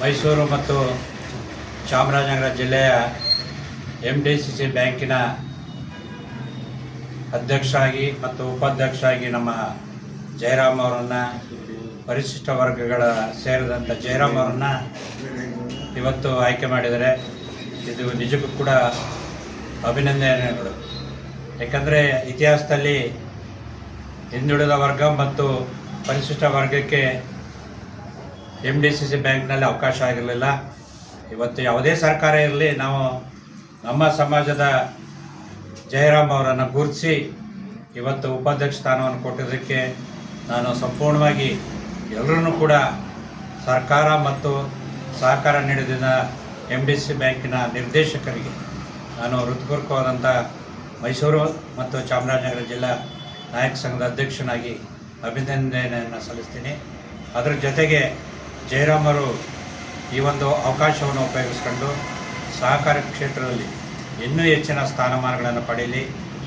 ಮೈಸೂರು ಮತ್ತು ಚಾಮರಾಜನಗರ ಜಿಲ್ಲೆಯ M D C C ಬ್ಯಾಂಕಿನ ಅಧ್ಯಕ್ಷರಾಗಿ ಮತ್ತು ಉಪಾಧ್ಯಕ್ಷರಾಗಿ ನಮ್ಮ ಜಯರಾಮ್ ಅವರನ್ನು, ಪರಿಶಿಷ್ಟ ವರ್ಗಗಳ ಸೇರಿದಂಥ ಜಯರಾಮ್ ಅವರನ್ನು ಇವತ್ತು ಆಯ್ಕೆ ಮಾಡಿದ್ದಾರೆ ಇದು ನಿಜಕ್ಕೂ ಕೂಡ ಅಭಿನಂದನೆಗಳು. ಯಾಕಂದರೆ ಇತಿಹಾಸದಲ್ಲಿ ಹಿಂದುಳಿದ ವರ್ಗ ಮತ್ತು ಪರಿಶಿಷ್ಟ ವರ್ಗಕ್ಕೆ ಎಂ ಡಿ ಸಿ ಸಿ ಬ್ಯಾಂಕ್ನಲ್ಲಿ ಅವಕಾಶ ಆಗಿರಲಿಲ್ಲ. ಇವತ್ತು ಯಾವುದೇ ಸರ್ಕಾರ ಇರಲಿ, ನಾವು ನಮ್ಮ ಸಮಾಜದ ಜಯರಾಮ್ ಅವರನ್ನು ಗುರುತಿಸಿ ಇವತ್ತು ಉಪಾಧ್ಯಕ್ಷ ಸ್ಥಾನವನ್ನು ಕೊಟ್ಟಿದ್ದಕ್ಕೆ ನಾನು ಸಂಪೂರ್ಣವಾಗಿ ಎಲ್ಲರೂ ಕೂಡ ಸರ್ಕಾರ ಮತ್ತು ಸಹಕಾರ ನೀಡಿದ ಎಂ ಡಿ ಸಿ ಬ್ಯಾಂಕಿನ ನಿರ್ದೇಶಕರಿಗೆ ನಾನು ಹೃತ್ಪೂರ್ವಕವಾದಂಥ ಮೈಸೂರು ಮತ್ತು ಚಾಮರಾಜನಗರ ಜಿಲ್ಲಾ ನಾಯಕ ಸಂಘದ ಅಧ್ಯಕ್ಷನಾಗಿ ಅಭಿನಂದನೆಯನ್ನು ಸಲ್ಲಿಸ್ತೀನಿ. ಅದರ ಜೊತೆಗೆ ಜಯರಾಮರು ಈ ಒಂದು ಅವಕಾಶವನ್ನು ಉಪಯೋಗಿಸ್ಕೊಂಡು ಸಹಕಾರ ಕ್ಷೇತ್ರದಲ್ಲಿ ಇನ್ನೂ ಹೆಚ್ಚಿನ ಸ್ಥಾನಮಾನಗಳನ್ನು ಪಡೆಯಲಿ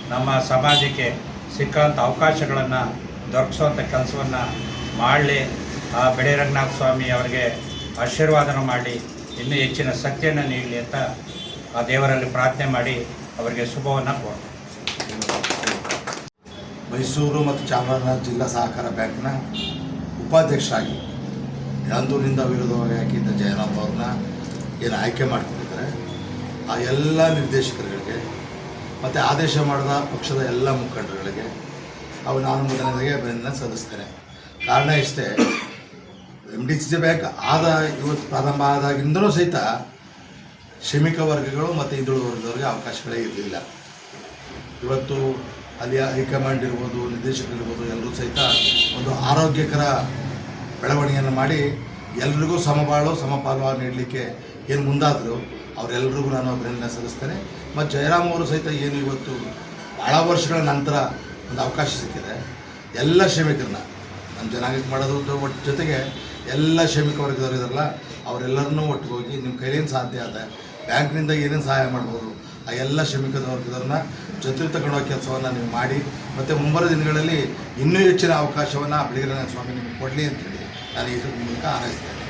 ನಮ್ಮ ಸಮಾಜಕ್ಕೆ ಸಿಕ್ಕಂಥ ಅವಕಾಶಗಳನ್ನು ದೊರಕಿಸುವಂಥ ಕೆಲಸವನ್ನು ಮಾಡಲಿ. ಆ ಬೆಳೆ ರಂಗನಾಥ ಸ್ವಾಮಿ ಅವರಿಗೆ ಆಶೀರ್ವಾದನ ಮಾಡಿ ಇನ್ನೂ ಹೆಚ್ಚಿನ ಶಕ್ತಿಯನ್ನು ನೀಡಲಿ ಅಂತ ಆ ದೇವರಲ್ಲಿ ಪ್ರಾರ್ಥನೆ ಮಾಡಿ ಅವರಿಗೆ ಶುಭವನ್ನು ಕೋರ್ತೀನಿ ಮೈಸೂರು ಮತ್ತು ಚಾಮರಾಜನಗರ ಜಿಲ್ಲಾ ಸಹಕಾರ ಬ್ಯಾಂಕ್ನ ಉಪಾಧ್ಯಕ್ಷರಾಗಿ ಅಂದೂರಿನಿಂದ ವಿರೋಧವಾಗಿ ಹಾಕಿದ್ದ ಜಯರಾಮ್ ಅವ್ರನ್ನ ಏನು ಆಯ್ಕೆ ಮಾಡ್ಕೊಂಡಿದ್ದಾರೆ, ಆ ಎಲ್ಲ ನಿರ್ದೇಶಕರುಗಳಿಗೆ, ಮತ್ತು ಆದೇಶ ಮಾಡಿದ ಪಕ್ಷದ ಎಲ್ಲ ಮುಖಂಡರುಗಳಿಗೆ, ಅವು ನಾನು ಮೊದಲನೇದಾಗೆ ಅಭಿನಂದನೆ ಸಲ್ಲಿಸ್ತೇನೆ. ಕಾರಣ ಇಷ್ಟೇ M D C C bank ಆದ ಇವತ್ತು ಪ್ರಾರಂಭ ಆದಾಗಿಂದಲೂ ಸಹಿತ ಶ್ರಮಿಕ ವರ್ಗಗಳು ಮತ್ತು ಹಿಂದುಳಿದ ವರ್ಗದವರಿಗೆ ಅವಕಾಶಗಳೇ ಇರಲಿಲ್ಲ. ಇವತ್ತು ಅಲ್ಲಿ ಹೈಕಮಾಂಡ್ ಇರ್ಬೋದು ನಿರ್ದೇಶಕರು ಇರ್ಬೋದು ಎಲ್ಲರೂ ಸಹಿತ ಒಂದು ಆರೋಗ್ಯಕರ ಬೆಳವಣಿಗೆಯನ್ನು ಮಾಡಿ ಎಲ್ರಿಗೂ ಸಮಬಾಳು, ಸಮಪಾಲು ನೀಡಲಿಕ್ಕೆ ಏನು ಮುಂದಾದರು ಅವರೆಲ್ಲರಿಗೂ ನಾನು ಅಭಿನಂದನೆ ಸಲ್ಲಿಸ್ತೇನೆ. ಮತ್ತು ಜಯರಾಮ್ ಅವರು ಸಹಿತ ಏನು ಇವತ್ತು ಭಾಳ ವರ್ಷಗಳ ನಂತರ ಒಂದು ಅವಕಾಶ ಸಿಕ್ಕಿದೆ. ಎಲ್ಲ ಶ್ರಮಿಕರನ್ನ ನಮ್ಮ ಜನಾಂಗಕ್ಕೆ ಮಾಡೋದು ಒಟ್ಟು ಜೊತೆಗೆ ಎಲ್ಲ ಶ್ರಮಿಕ ವರ್ಗದವರು ಇದಾರಲ್ಲ, ಅವರೆಲ್ಲರನ್ನೂ ಒಟ್ಟಿಗೆ ಹೋಗಿ ನಿಮ್ಮ ಕೈಲೇನು ಸಾಧ್ಯ ಆದ, ಬ್ಯಾಂಕ್ನಿಂದ ಏನೇನು ಸಹಾಯ ಮಾಡ್ಬೋದು, ಆ ಎಲ್ಲ ಶ್ರಮಿಕ ವರ್ಗದವ್ರನ್ನ ಜೊತೆ ತಗೊಳ್ಳೋ ಕೆಲಸವನ್ನು ನೀವು ಮಾಡಿ, ಮತ್ತು ಮುಂಬರುವ ದಿನಗಳಲ್ಲಿ ಇನ್ನೂ ಹೆಚ್ಚಿನ ಅವಕಾಶವನ್ನು ಬೆಳಗಿನ ಸ್ವಾಮಿ ನಿಮಗೆ ಕೊಡಲಿ ಅಂತೇಳಿ. ನಾನು ಈ ಮೂಲಕ ಹಾರೈಸ್ತೇನೆ